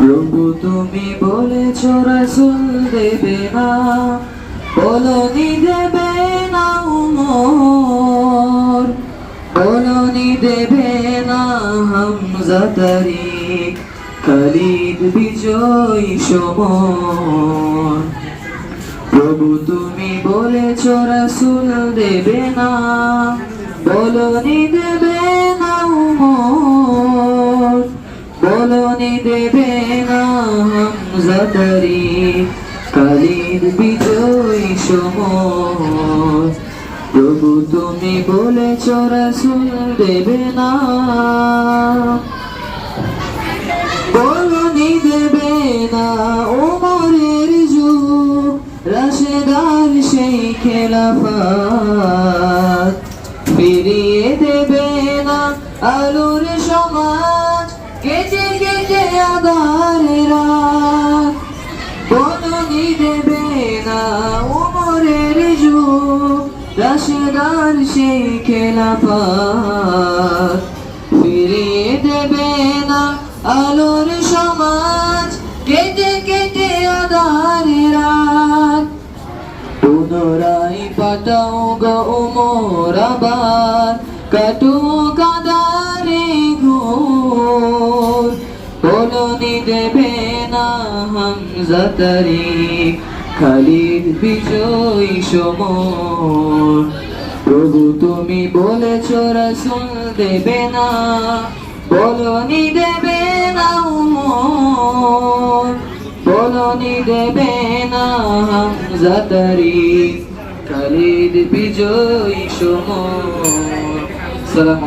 প্রভু তুমি বলেছ রাসুল দেবে না, বলনি দেবে না উমর, বলনি দেবে না হামজা খালিদ বিজয় সমর। প্রভু তুমি বলেছ রাসুল দেবে না, বলনি দেবে না উমর, বলনি দেবে তারিক খালিদ বিজয় সমর প্রভু তুমি বলেছ, রাসুল দেবে না। বলনি দেবে না ওমরের যুগ, রাশেদার সেই খেলাফাত। ফিরিয়ে দেবে না আলোর সমাজ কেটে রাশেদার সেই খেলাফাত ফিরিয়ে দেবে না আলোর সমাজ, কেটে কেটে আধারে রাত। পুনরায় পাঠাও গো উমর আবার কাটু কাদারে ঘোর। দেবে না হামজা তারিক। খালিদ বিজয় সমর। প্রভু তুমি বলেছ, রাসুল দেবে না, বলনি দেবে না বলনি দেবে না হামজা তারিক খালিদ বিজয় সমর। সালাম